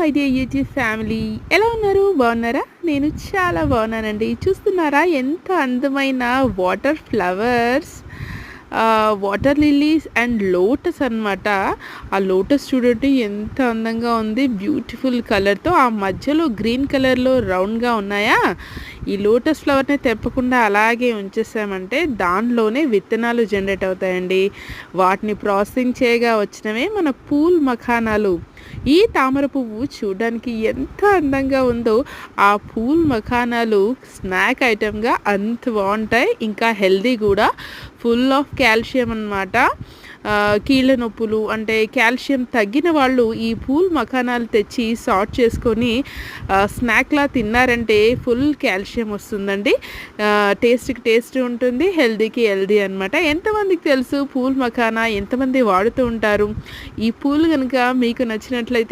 My dear YouTube family ఎలా ఉన్నారు? బాగున్నారా? నేను చాలా బాగున్నానండి. చూస్తున్నారా ఎంత అందమైన water flowers water lilies and lotus అన్నమాట. ఆ లోటస్ చూడండి ఎంత అందంగా ఉంది. బ్యూటిఫుల్ కలర్తో. ఆ మధ్యలో గ్రీన్ కలర్లో రౌండ్గా ఉన్నాయా? ఈ లోటస్ ఫ్లవర్ని తెప్పకుండా అలాగే ఉంచేసామంటే దానిలోనే విత్తనాలు జనరేట్ అవుతాయండి. వాటిని ప్రాసెసింగ్ చేయగా వచ్చినవే మన పూల్ మఖానాలు. ఈ తామర పువ్వు చూడడానికి ఎంత అందంగా ఉందో ఆ పూల్ మఖానాలు స్నాక్ ఐటెంగా అంత బాగుంటాయి. ఇంకా హెల్దీ కూడా. ఫుల్ ఆఫ్ కాల్షియం అన్నమాట. కీళ్ళ నొప్పులు అంటే కాల్షియం తగ్గిన వాళ్ళు ఈ పూల్ మఖానాలు తెచ్చి సార్ట్ చేసుకొని స్నాక్లా తిన్నారంటే ఫుల్ కాల్షియం వస్తుందండి. టేస్ట్కి టేస్ట్ ఉంటుంది హెల్దీకి హెల్దీ అనమాట ఎంతమందికి తెలుసు పూల్ మఖానా ఎంతమంది వాడుతూ ఉంటారు? ఈ పూలు కనుక మీకు నచ్చినట్లయితే